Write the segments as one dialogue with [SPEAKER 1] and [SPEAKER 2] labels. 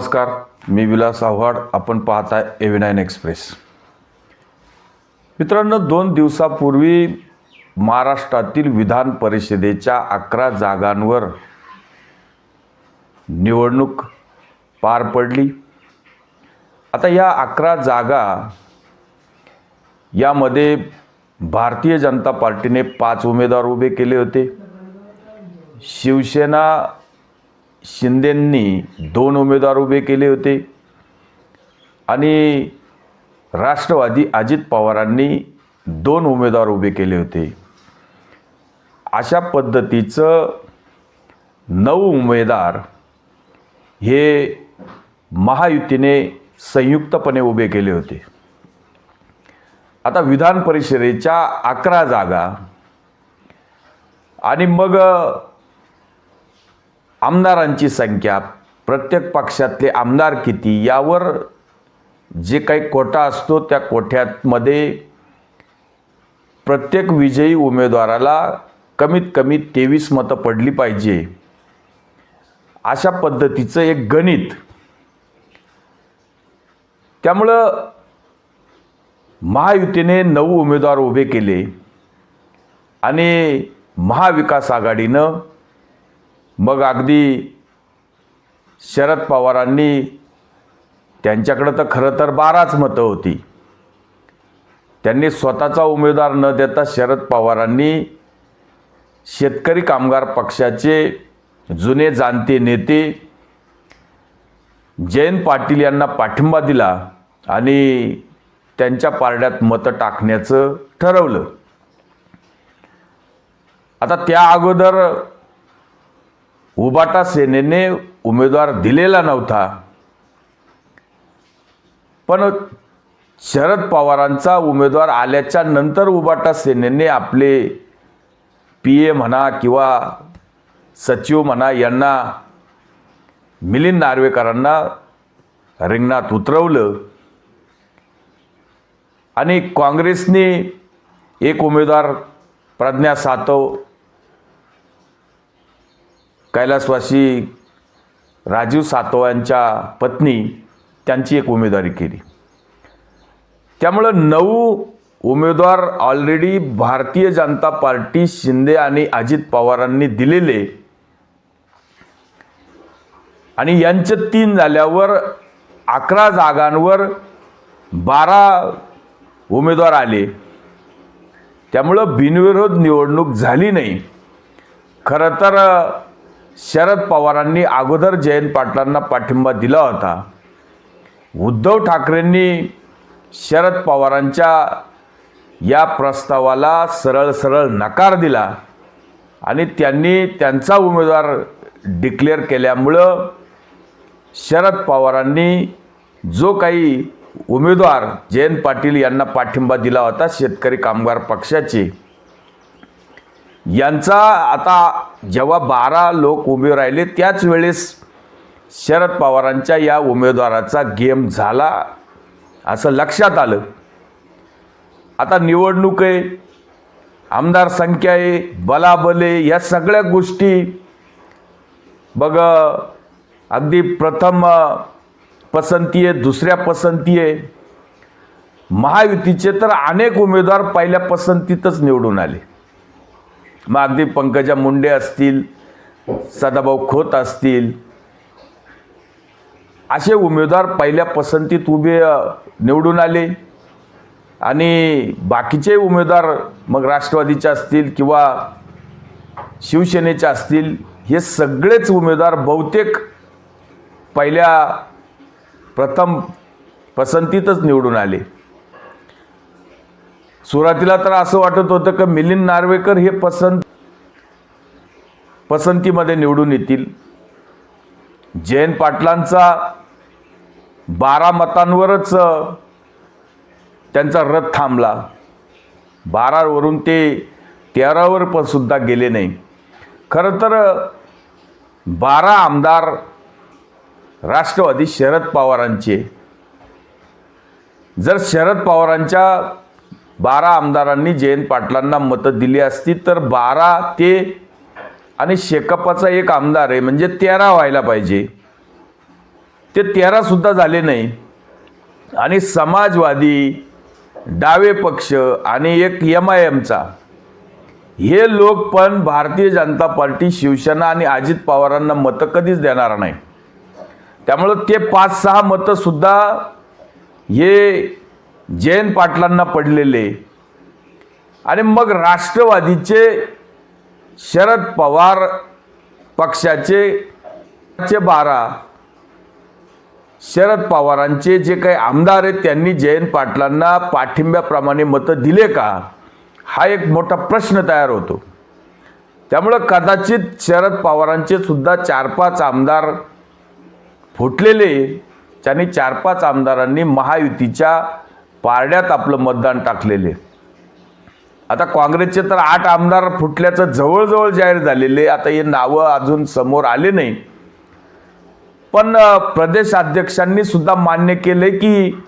[SPEAKER 1] नमस्कार मी विलास आव्हाड आपण पाहताय एव्ही नाईन एक्सप्रेस मित्रांनो दोन दिवसापूर्वी महाराष्ट्रातील विधान परिषदेच्या अकरा जागांवर निवडणूक पार पडली. आता या अकरा जागा यामध्ये भारतीय जनता पार्टीने पाच उमेदवार उभे केले होते. शिवसेना शिंदेंनी दोन उमेदवार उभे केले होते. आणि राष्ट्रवादी अजित पवारांनी दोन उमेदवार उभे केले होते. अशा पद्धतीचं नऊ उमेदवार हे महायुतीने संयुक्तपणे उभे केले होते. आता विधान परिषदेच्या अकरा जागा आणि मग आमदारांची संख्या प्रत्येक पक्षातले आमदार किती यावर जे काही कोटा असतो त्या कोठ्यामध्ये प्रत्येक विजयी उमेदवाराला कमीत कमी तेवीस मतं पडली पाहिजे. अशा पद्धतीचं एक गणित. त्यामुळं महायुतीने नऊ उमेदवार उभे केले आणि महाविकास आघाडीनं मग अगदी शरद पवारांनी त्यांच्याकडं तर खरं तर बाराच मतं होती. त्यांनी स्वतःचा उमेदवार न देता शरद पवारांनी शेतकरी कामगार पक्षाचे जुने जाणते नेते जयंत पाटील यांना पाठिंबा दिला आणि त्यांच्या पारड्यात मतं टाकण्याचं ठरवलं. आता त्या अगोदर उबाटा सेनेने उमेदवार दिलेला नव्हता. पण शरद पवारांचा उमेदवार आल्याच्यानंतर उबाटा सेनेने आपले पी ए म्हणा किंवा सचिव म्हणा यांना मिलिंद नार्वेकरांना रिंगणात उतरवलं. आणि काँग्रेसने एक उमेदवार प्रज्ञा सातव कैलासवासी राजीव सातव यांच्या पत्नी त्यांची एक उमेदवारी केली. त्यामुळं नऊ उमेदवार ऑलरेडी भारतीय जनता पार्टी शिंदे आणि अजित पवारांनी दिलेले आणि यांचे तीन झाल्यावर अकरा जागांवर बारा उमेदवार आले. त्यामुळं बिनविरोध निवडणूक झाली नाही. खरं तर शरद पवारांनी अगोदर जयंत पाटलांना पाठिंबा दिला होता. उद्धव ठाकरेंनी शरद पवारांच्या या प्रस्तावाला सरळ सरळ नकार दिला आणि त्यांनी त्यांचा उमेदवार डिक्लेअर केल्यामुळं शरद पवारांनी जो काही उमेदवार जयंत पाटील यांना पाठिंबा दिला होता शेतकरी कामगार पक्षाचे यांचा आता जेव्हा बारा लोक उभे राहिले त्याच वेळेस शरद पवारांच्या या उमेदवाराचा गेम झाला असं लक्षात आलं. आता निवडणूक आहे आमदार संख्या आहे बलाबले या सगळ्या गोष्टी बघ अगदी प्रथम पसंती आहे दुसऱ्या पसंती आहे. महायुतीचे तर अनेक उमेदवार पहिल्या पसंतीतच निवडून आले. मग अगदी पंकजा मुंडे असतील सदाभाऊ खोत असतील असे उमेदवार पहिल्या पसंतीत उभे निवडून आले. आणि बाकीचे उमेदवार मग राष्ट्रवादीचे असतील किंवा शिवसेनेचे असतील हे सगळेच उमेदवार बहुतेक पहिल्या प्रथम पसंतीतच निवडून आले. सुरुवातीला तर असं वाटत होतं की मिलिंद नार्वेकर हे पसंत पसंतीमध्ये निवडून येतील. जयंत पाटलांचा बारा मतांवरच त्यांचा रथ थांबला. बारावरून ते तेरावर पण सुद्धा गेले नाही. खरं तर बारा आमदार राष्ट्रवादी शरद पवारांचे. जर शरद पवारांच्या बारा आमदारांनी जयंत पाटलांना मतं दिली असती तर बारा ते आणि शेकपाचा एक आमदार आहे म्हणजे तेरा व्हायला पाहिजे. ते तेरासुद्धा झाले नाही. आणि समाजवादी डावे पक्ष आणि एक एम आय एमचा हे लोक पण भारतीय जनता पार्टी शिवसेना आणि अजित पवारांना मतं कधीच देणार नाही. त्यामुळं ते पाच सहा मतंसुद्धा हे जयंत पाटलांना पडलेले. आणि मग राष्ट्रवादीचे शरद पवार पक्षाचे चे बारा. शरद पवारांचे जे काही आमदार आहेत त्यांनी जयंत पाटलांना पाठिंब्याप्रमाणे मतं दिले का? हा एक मोठा प्रश्न तयार होतो. त्यामुळं कदाचित शरद पवारांचे सुद्धा चार पाच आमदार फुटलेले. त्यांनी चार पाच आमदारांनी महायुतीच्या पारड्यात आपलं मतदान टाकलेले. आता काँग्रेसचे तर आठ आमदार फुटल्याचं जवळजवळ जाहीर झालेले आता हे नावं अजून समोर आले नाही. पण प्रदेशाध्यक्षांनी सुद्धा मान्य केले की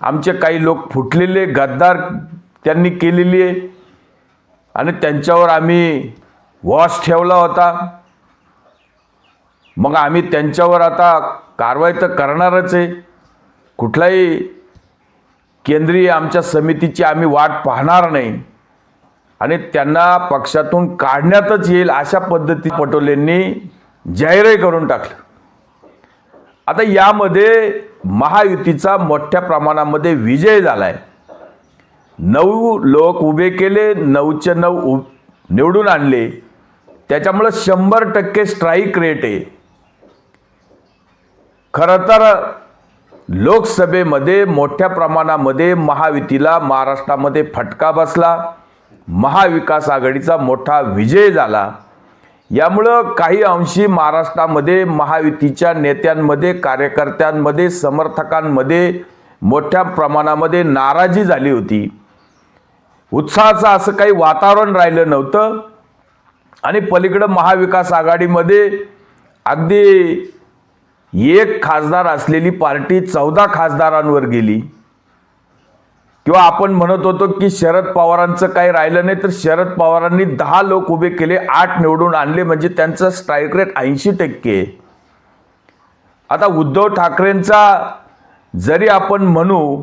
[SPEAKER 1] आमचे काही लोक फुटलेले गद्दार त्यांनी केलेली आहे. आणि त्यांच्यावर आम्ही वॉश ठेवला होता. मग आम्ही त्यांच्यावर आता कारवाई तर करणारच आहे. कुठलाही केंद्रीय आमच्या समितीची आम्ही वाट पाहणार नाही. आणि त्यांना पक्षातून काढण्यातच येईल अशा पद्धती पटोलेंनी जाहीरही करून टाकलं. आता यामध्ये महायुतीचा मोठ्या प्रमाणामध्ये विजय झालाय. नऊ लोक उभे केले नऊचे नऊ उ निवडून आणले. त्याच्यामुळं शंभर टक्के स्ट्राईक रेट आहे. खरं तर लोकसभेमध्ये मोठ्या प्रमाणामध्ये महायुतीला महाराष्ट्रामध्ये फटका बसला. महाविकास आघाडीचा मोठा विजय झाला. यामुळं काही अंशी महाराष्ट्रामध्ये महायुतीच्या नेत्यांमध्ये कार्यकर्त्यांमध्ये समर्थकांमध्ये मोठ्या प्रमाणामध्ये नाराजी झाली होती. उत्साहाचं असं काही वातावरण राहिलं नव्हतं. आणि पलीकडं महाविकास आघाडीमध्ये अगदी एक खासदार असलेली पार्टी चौदा खासदारांवर गेली. किंवा आपण म्हणत होतो की शरद पवारांचं काही राहिलं नाही तर शरद पवारांनी दहा लोक उभे केले आठ निवडून आणले म्हणजे त्यांचं स्ट्राईक रेट ऐंशी टक्के. आता उद्धव ठाकरेंचा जरी आपण म्हणू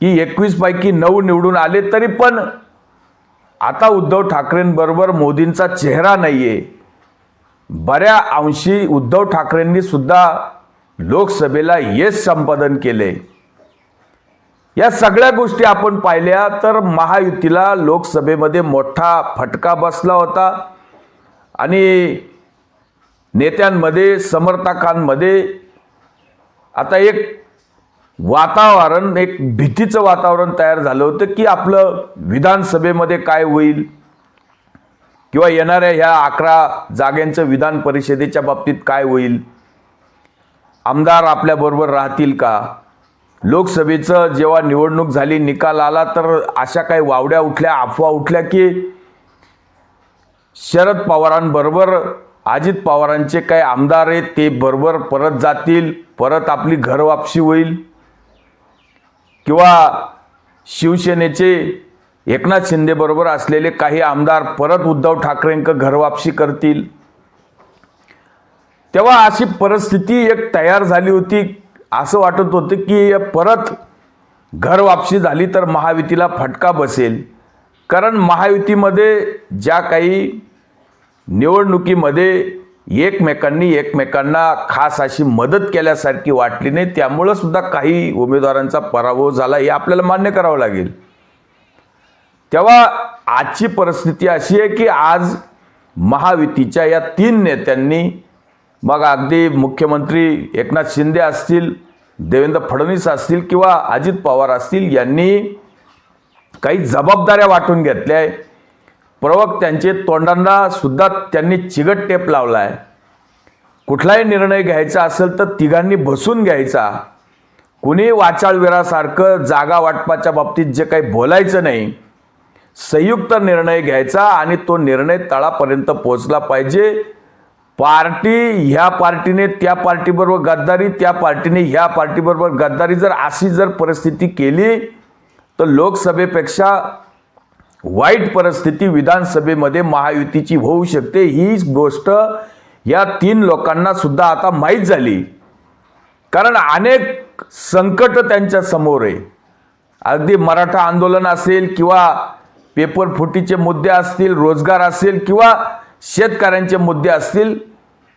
[SPEAKER 1] की एकवीसपैकी नऊ निवडून आले तरी पण आता उद्धव ठाकरेंबरोबर मोदींचा चेहरा नाही आहे बऱ्या अंशी उद्धव ठाकरेंनी सुद्धा लोकसभेला यश संपादन केले. या सगळ्या गोष्टी आपण पाहिल्या तर महायुतीला लोकसभेमध्ये मोठा फटका बसला होता. आणि नेत्यांमध्ये समर्थकांमध्ये आता एक वातावरण एक भीतीचं वातावरण तयार झालं होतं की आपलं विधानसभेमध्ये काय होईल. किंवा येणाऱ्या ह्या अकरा जाग्यांचं विधान परिषदेच्या बाबतीत काय होईल? आमदार आपल्याबरोबर राहतील का? लोकसभेचं जेव्हा निवडणूक झाली निकाल आला तर अशा काही वावड्या उठल्या अफवा उठल्या की शरद पवारांबरोबर अजित पवारांचे काही आमदार आहेत ते बरोबर परत जातील परत आपली घर वापसी होईल. किंवा शिवसेनेचे एकनाथ शिंदेबरोबर असलेले काही आमदार परत उद्धव ठाकरेंक घरवापसी करतील. तेव्हा अशी परिस्थिती एक तयार झाली होती. असं वाटत होतं की परत घरवापसी झाली तर महायुतीला फटका बसेल. कारण महायुतीमध्ये ज्या काही निवडणुकीमध्ये एकमेकांनी एकमेकांना खास अशी मदत केल्यासारखी वाटली नाही त्यामुळं सुद्धा काही उमेदवारांचा पराभव झाला. हे आपल्याला मान्य करावं लागेल. तेव्हा आजची परिस्थिती अशी आहे की आज महायुतीच्या या तीन नेत्यांनी मग अगदी मुख्यमंत्री एकनाथ शिंदे असतील देवेंद्र फडणवीस असतील किंवा अजित पवार असतील यांनी काही जबाबदाऱ्या वाटून घेतल्या आहे प्रवक्त्यांचे तोंडांना सुद्धा त्यांनी चिगट टेप लावला आहे कुठलाही निर्णय घ्यायचा असेल तर तिघांनी बसून घ्यायचा. कुणी वाचाळवीरासारखं जागा वाटपाच्या बाबतीत जे काही बोलायचं नाही संयुक्त निर्णय घ्यायचा आणि तो निर्णय तळापर्यंत पोहोचला पाहिजे. पार्टी ह्या पार्टीने त्या पार्टीबरोबर गद्दारी त्या पार्टीने ह्या पार्टीबरोबर गद्दारी जर अशी जर परिस्थिती केली तर लोकसभेपेक्षा वाईट परिस्थिती विधानसभेमध्ये महायुतीची होऊ शकते. ही गोष्ट या तीन लोकांना सुद्धा आता माहीत झाली. कारण अनेक संकट त्यांच्यासमोर आहे. अगदी मराठा आंदोलन असेल किंवा पेपर फुटीचे मुद्दे असतील रोजगार असेल किंवा शेतकऱ्यांचे मुद्दे असतील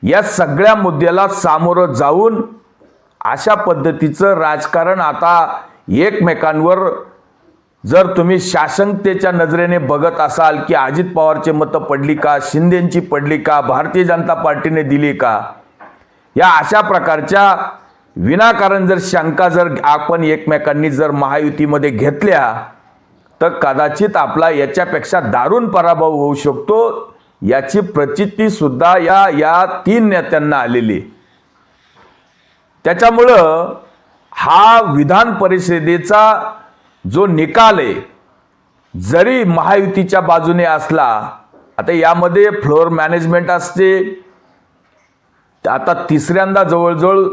[SPEAKER 1] या सगळ्या मुद्द्याला सामोरं जाऊन अशा पद्धतीचं राजकारण आता एकमेकांवर जर तुम्ही शासनतेच्या नजरेने बघत असाल की अजित पवारचे मतं पडली का शिंदेंची पडली का भारतीय जनता पार्टीने दिली का या अशा प्रकारच्या विनाकारण जर शंका जर आपण एकमेकांनी जर महायुतीमध्ये घेतल्या तर कदाचित आपला याच्यापेक्षा दारुण पराभव होऊ शकतो याची प्रचिती सुद्धा या या तीन नेत्यांना आलेली त्याच्यामुळं हा विधान परिषदेचा जो निकाल आहे जरी महायुतीच्या बाजूने असला आता यामध्ये फ्लोअर मॅनेजमेंट असते आता तिसऱ्यांदा जवळजवळ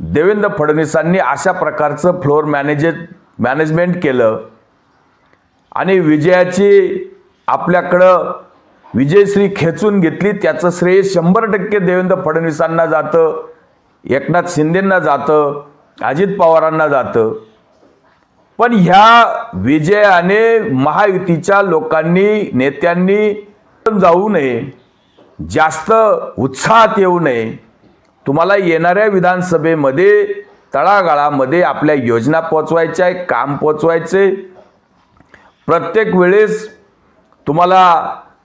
[SPEAKER 1] देवेंद्र फडणवीसांनी अशा प्रकारचं फ्लोअर मॅनेजे मॅनेजमेंट केलं आणि विजयाची आपल्याकडं विजयश्री खेचून घेतली त्याचं श्रेय शंभर टक्के देवेंद्र फडणवीसांना जातं एकनाथ शिंदेंना जातं अजित पवारांना जातं. पण ह्या विजयाने महायुतीच्या लोकांनी नेत्यांनी जाऊ नये जास्त उत्साहात येऊ नये. तुम्हाला येणाऱ्या विधानसभेमध्ये तळागाळामध्ये आपल्या योजना पोचवायच्या आहे काम पोचवायचे प्रत्येक वेळेस तुम्हाला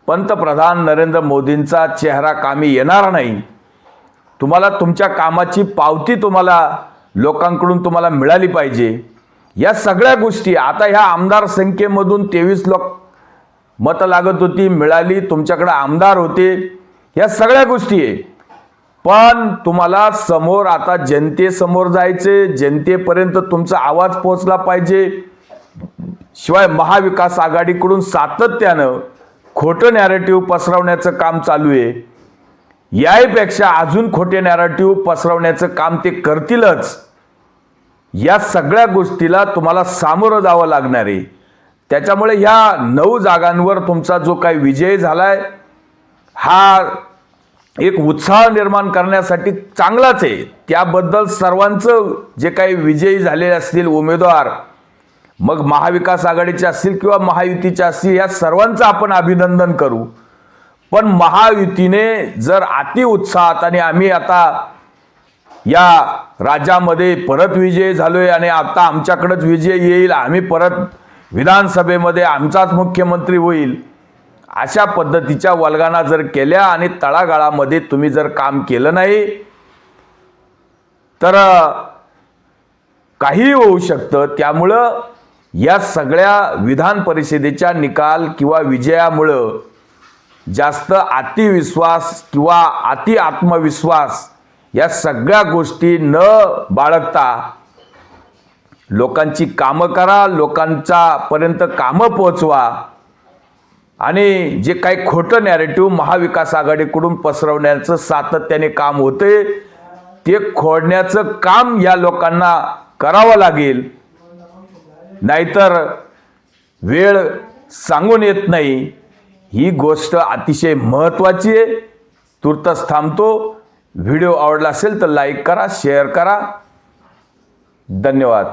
[SPEAKER 1] पंतप्रधान नरेंद्र मोदींचा चेहरा कामी येणार नाही. तुम्हाला तुमच्या कामाची पावती तुम्हाला लोकांकडून तुम्हाला मिळाली पाहिजे. या सगळ्या गोष्टी आता ह्या आमदार संख्येमधून तेवीस लोक मतं लागत होती मिळाली तुमच्याकडे आमदार होते या सगळ्या गोष्टी आहे. पण तुम्हाला समोर आता जनतेसमोर जायचे जनतेपर्यंत तुमचा आवाज पोहोचला पाहिजे. शिवाय महाविकास आघाडीकडून सातत्यानं खोटं नॅरेटिव्ह पसरवण्याचं काम चालू आहे. याहीपेक्षा अजून खोटे नॅरेटिव्ह पसरवण्याचं काम ते करतीलच. या सगळ्या गोष्टीला तुम्हाला सामोरं जावं लागणार आहे. त्याच्यामुळे ह्या नऊ जागांवर तुमचा जो काही विजय झालाय हा एक उत्साह निर्माण करण्यासाठी चांगलाच आहे. त्याबद्दल सर्वांचं जे काही विजयी झालेले असतील उमेदवार मग महाविकास आघाडीचे असतील किंवा महायुतीचे असतील या सर्वांचं आपण अभिनंदन करू. पण महायुतीने जर अति उत्साहात आणि आम्ही आता या राज्यामध्ये परत विजय झालोय आणि आता आमच्याकडंच विजय येईल आम्ही परत विधानसभेमध्ये आमचाच मुख्यमंत्री होईल अशा पद्धतीच्या वल्गाना जर केल्या आणि तळागाळामध्ये तुम्ही जर काम केलं नाही तर काही होऊ शकतं. त्यामुळं या सगळ्या विधान परिषदेच्या निकाल किंवा विजयामुळं जास्त अतिविश्वास किंवा अति आत्मविश्वास या सगळ्या गोष्टी न बाळगता लोकांची कामं करा लोकांच्या पर्यंत कामं पोचवा आणि जे काही खोटं नॅरेटिव्ह महाविकास आघाडीकडून पसरवण्याचं सातत्याने काम होते ते खोडण्याचं काम या लोकांना करावं लागेल. नाहीतर वेळ सांगून येत नाही. ही गोष्ट अतिशय महत्त्वाची आहे. तुर्तच थांबतो. व्हिडिओ आवडला असेल तर लाईक करा शेअर करा. धन्यवाद.